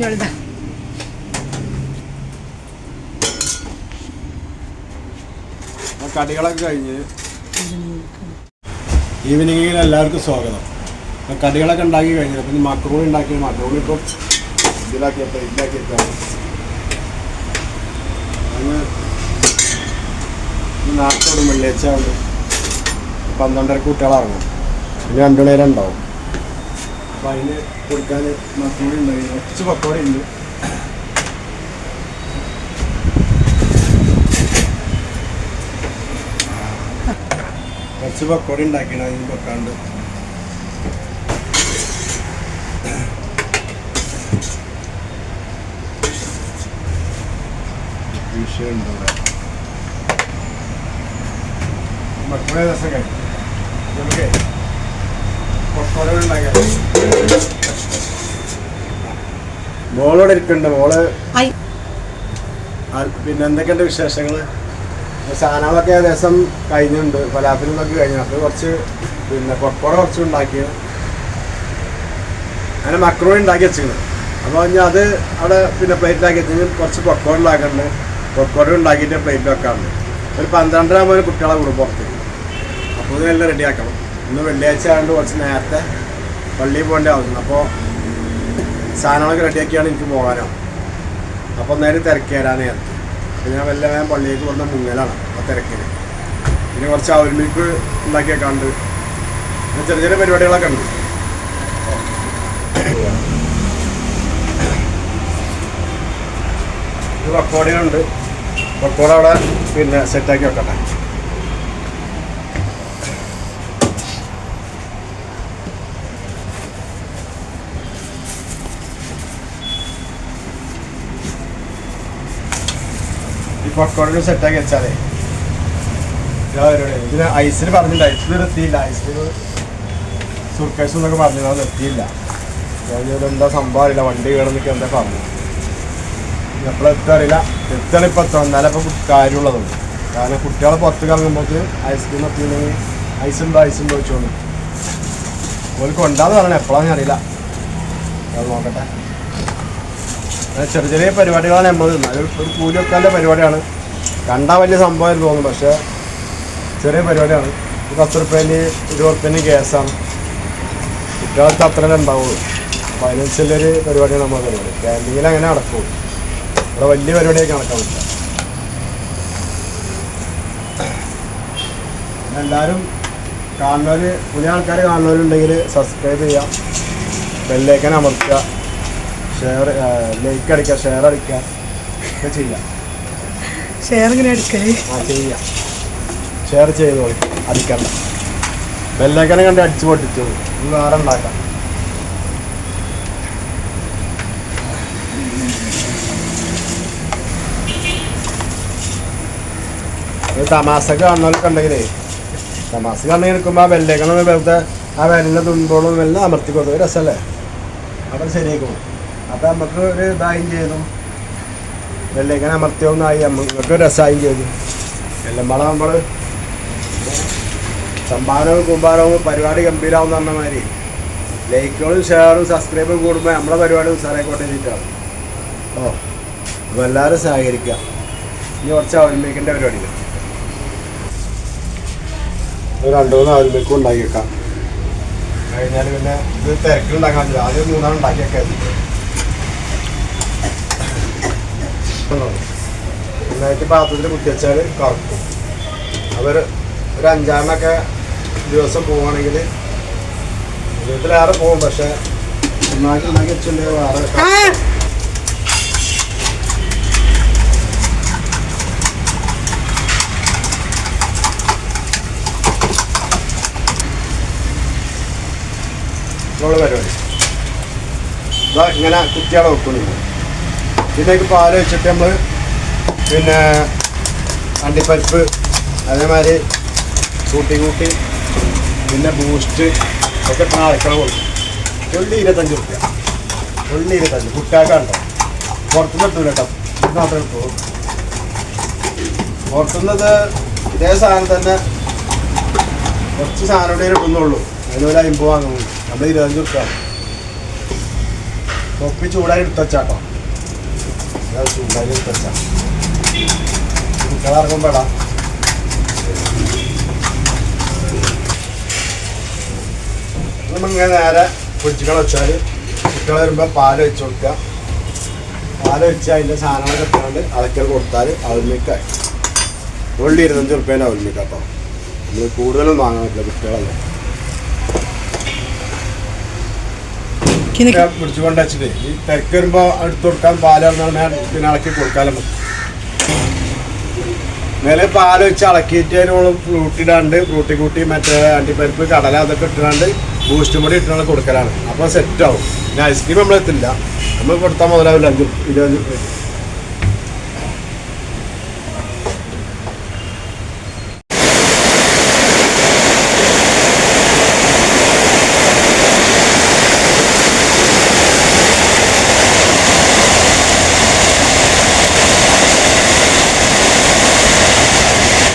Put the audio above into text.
ഞങ്ങളിതാ da. കടികളൊക്കെ കഴിഞ്ഞ്. ഈവനിങ്ങിൽ എല്ലാവർക്കും സ്വാഗതം. അപ്പോൾ കടികളൊക്കെ ഉണ്ടാക്കി കഴിഞ്ഞു. അപ്പം മക്രോണി ഉണ്ടാക്കി മക്രോണി ഇപ്പം ഇതിലാക്കിയപ്പോൾ ഇതിലാക്കിയപ്പോൾ അങ്ങ് നാട്ടോട് വെള്ളിയാഴ്ച ഉണ്ട് പന്ത്രണ്ടരക്ക് കുട്ടികളിറങ്ങും പിന്നെ രണ്ടു നേരം ഉണ്ടാവും അപ്പം അതിന് കൊടുക്കാൻ മക്രോണി ഉണ്ടായിരുന്നു കുറച്ച് പക്കോട ഉണ്ട്. കുറച്ച് പക്കോട ഉണ്ടാക്കിയാണ് അതിന് വെക്കാണ്ട് വിഷയമുണ്ട് ഇവിടെ. പക്കോടി രസം കഴിക്കും. നമുക്ക് പക്കോടി മോളോടെ ഇരിക്കണ്ട മോൾ. പിന്നെ എന്തൊക്കെയുണ്ട് വിശേഷങ്ങൾ സാധനങ്ങളൊക്കെ ഏകദേശം കഴിഞ്ഞിട്ടുണ്ട് ഒക്കെ കഴിഞ്ഞു. അത് കുറച്ച് പിന്നെ പക്കോട കുറച്ച് ഉണ്ടാക്കി. അങ്ങനെ മക്രോണി ഉണ്ടാക്കി വെച്ചിരുന്നു. അപ്പോൾ ഞാൻ അത് അവിടെ പിന്നെ പ്ലേറ്റിലാക്കി വെച്ചാൽ കുറച്ച് പക്കോട ഉണ്ടാക്കുന്നുണ്ട് പക്കോട ഉണ്ടാക്കിയിട്ട് പ്ലേറ്റ് വെക്കാറുണ്ട്. ഒരു പന്ത്രണ്ടര ആകുമ്പോൾ കുട്ടികളെ കൂടും പുറത്തേക്ക്. അപ്പോൾ ഇതെല്ലാം റെഡിയാക്കണം ഇന്ന് വെള്ളിയാഴ്ച ആയതുകൊണ്ട് കുറച്ച് നേരത്തെ പള്ളിയിൽ പോകേണ്ട ആവശ്യം അപ്പോൾ സാധനങ്ങളൊക്കെ റെഡിയാക്കിയാണ് എനിക്ക് പോകാനോ. അപ്പോൾ നേരെ തിരക്കി വരാൻ നേരത്തെ. ഞാൻ വല്ല വേഗം പള്ളിയിലേക്ക് പോകുന്ന മുങ്ങലാണ് ആ തിരക്കിന്. പിന്നെ കുറച്ച് അവൽമിൽക്ക് ഉണ്ടാക്കിയൊക്കെ ഉണ്ട് പിന്നെ ചെറിയ ചെറിയ പരിപാടികളൊക്കെ ഉണ്ട്. ഉണ്ട്. പക്കോട അവിടെ പിന്നെ സെറ്റാക്കി വെക്കട്ടെ. പക്കോട സെറ്റാക്കി വെച്ചാലേ. ഇതിന് ഐസിന് പറഞ്ഞില്ല. ഐസിൽ നിർത്തിയില്ല. ഐസിൽ സുർക്കേസ് എന്നൊക്കെ പറഞ്ഞു അത് എത്തിയില്ല എന്താ സംഭവം അറിയില്ല. വണ്ടി കയറുന്നൊക്കെ എന്താ പറഞ്ഞു എപ്പോഴെത്തും അറിയില്ല എത്തണം ഇപ്പം എത്തണം എന്നാലും ഇപ്പം കാര്യമുള്ളതുണ്ട് കാരണം കുട്ടികളെ പുറത്ത് ഇറങ്ങുമ്പോൾ ഐസ്ക്രീം എത്തിയില്ലെങ്കിൽ ഐസുണ്ടോ ഐസുണ്ടോ വെച്ചോളൂ ഓർക്ക് ഉണ്ടാന്ന് പറയണം. എപ്പോഴാണെന്ന് അറിയില്ല. അത് നോക്കട്ടെ. ചെറിയ ചെറിയ പരിപാടികളാണ് നമ്മൾ ഒരു കൂലി വെക്കാന്റെ പരിപാടിയാണ്. കണ്ടാൽ വലിയ സംഭവം തോന്നും. പക്ഷേ ചെറിയ പരിപാടിയാണ്. പത്ത് റുപ്യേന്റെ ഇരുപത് റുപ്യേന്റെ ഗ്യാസാണ്. കുട്ടികൾക്ക് അത്ര ഉണ്ടാവുള്ളൂ. അപ്പോൾ പരിപാടിയാണ് നമ്മൾ പരിപാടി. ക്യാന്റീനിൽ അങ്ങനെ നടക്കുള്ളൂ ഇവിടെ വലിയ പരിപാടിയൊക്കെ നടക്കാൻ പറ്റില്ല. എല്ലാവരും കാണുന്നവർ പുതിയ ആൾക്കാർ കാണുന്നവരുണ്ടെങ്കിൽ സബ്സ്ക്രൈബ് ചെയ്യാം. ബെല്ലേക്കൻ അമർത്തുക. ഷെയർ ലൈക്ക് അടിക്കുക ഷെയർ അടിക്കുക ഒക്കെ ചെയ്യാം. ഷെയർ ഇങ്ങനെ അടിക്കൽ? ആ ചെയ്യാം. ഷെയർ ചെയ്തോളി അടിക്കണം. ബെല്ലേക്കനെ കണ്ട് അടിച്ചു പൊട്ടിച്ചു. ഇന്ന് വേറെ ഉണ്ടാക്കാം. തമാസക്ക് കാണുന്നവർക്ക് ഉണ്ടെങ്കിലേ തമാസ കണ്ണെങ്കിൽ എടുക്കുമ്പോൾ ആ വെല്ലേക്കണ വെറുതെ ആ വെല്ല തുമ്പോളും എല്ലാം അമർത്തി കൊടുത്തു രസമല്ലേ അവിടെ ശരിയാക്കും അപ്പം നമുക്ക് ഒരു ഇതായും ചെയ്തു. വെള്ളം ഇങ്ങനെ അമർത്തിയൊന്നായി നമുക്ക് രസമായും ചെയ്തു. എല്ലാം പാടെ നമ്മൾ സംഭാവനവും കുമ്പാരവും പരിപാടി ഗംഭീരാവും പറഞ്ഞ മാതിരി. ലൈക്കുകളും ഷെയറും സബ്സ്ക്രൈബും കൂടുമ്പോൾ നമ്മളെ പരിപാടി ഉസാറായിക്കോട്ടെ ചെയ്തിട്ടാണ്. ഓ അപ്പോൾ എല്ലാവരും സഹകരിക്കുക ഇനി കുറച്ച് അവൽമേക്കിന്റെ പരിപാടികൾ രണ്ട് മൂന്ന് അവൽമേക്കും ഉണ്ടാക്കിയേക്കാം. കഴിഞ്ഞാൽ പിന്നെ ഇത് തിരക്കിലുണ്ടാക്കാൻ പറ്റില്ല. ആദ്യം മൂന്നാണ് ഉണ്ടാക്കിയേക്കാം നന്നായിട്ട് പാത്രത്തിൽ കുത്തിവെച്ചാൽ കറക്കും. അവർ ഒരു അഞ്ചാറിനൊക്കെ ദിവസം പോവുകയാണെങ്കിൽ വീട്ടിലേറെ പോകും പക്ഷെ ഒന്നാക്കി ഉണ്ടാക്കി വെച്ചിട്ടുണ്ടെങ്കിൽ വേറെ പരിപാടി. ഇതാ ഇങ്ങനെ കുത്തിയാളെ വെക്കുന്നു ഇതിലേക്ക് പാൽ വെച്ചിട്ട് നമ്മൾ പിന്നെ അണ്ടിപ്പരിപ്പ് അതേമാതിരി കൂട്ടി കൂട്ടി പിന്നെ ബൂസ്റ്റ് ഒക്കെ ഇട്ട് അരക്കണം കൊടുക്കും ഉള്ളി ഇരുപത്തഞ്ച് റുപ്യ. ഉള്ളി ഇരുപത്തഞ്ച്. കുട്ടാക്കാണ്ടോ പുറത്തുനിന്ന് എത്തൂല കേട്ടോ ഇത് മാത്രമേ എടുക്കൂ പുറത്തുനിന്നത് ഇതേ സാധനം തന്നെ കുറച്ച് സാധനം ഇവിടെ കിട്ടുന്നുള്ളൂ. അതിനൊരു അമ്പ് വാങ്ങുന്നു നമ്മൾ ഇരുപത്തഞ്ച് റുപ്യ. തൊപ്പി ചൂടായി എടുത്തച്ചാട്ടോ ചൂടായി എടുത്തച്ചാ കുട്ടികളെ ഇറങ്ങുമ്പോടാ നമ്മളിങ്ങനെ നേരെ പൊടിച്ചിക്കള വെച്ചാൽ കുട്ടികൾ വരുമ്പോൾ പാൽ വെച്ച് കൊടുക്കുക പാൽ വെച്ച് അതിന്റെ സാധനങ്ങളൊക്കെ കിട്ടാണ്ട് അളക്കൽ കൊടുത്താൽ അവൽമിക്കായി ഉള്ളി ഇരുന്നഞ്ച് റുപ്യേന്റെ അവൽമിക്കാട്ടോ നമ്മൾ കൂടുതലും വാങ്ങാൻ പറ്റില്ല കുട്ടികളല്ലേ? മേലെ പാൽ വെച്ച് ഇളക്കിയിട്ട് അതിനോട് ഫ്രൂട്ട് ഇടാണ്ട് ഫ്രൂട്ടി കൂട്ടി മറ്റേ അണ്ടിപ്പരിപ്പ് കടല അതൊക്കെ ഇട്ടാണ്ട് ബൂസ്റ്റ് പൊടി ഇട്ടാണ് കൊടുക്കലാണ്. അപ്പോൾ സെറ്റാവും പിന്നെ ഐസ്ക്രീം നമ്മൾ എത്തില്ല നമ്മൾ കൊടുത്താൽ മുതലാവില്ല അഞ്ച് ഇരുപത്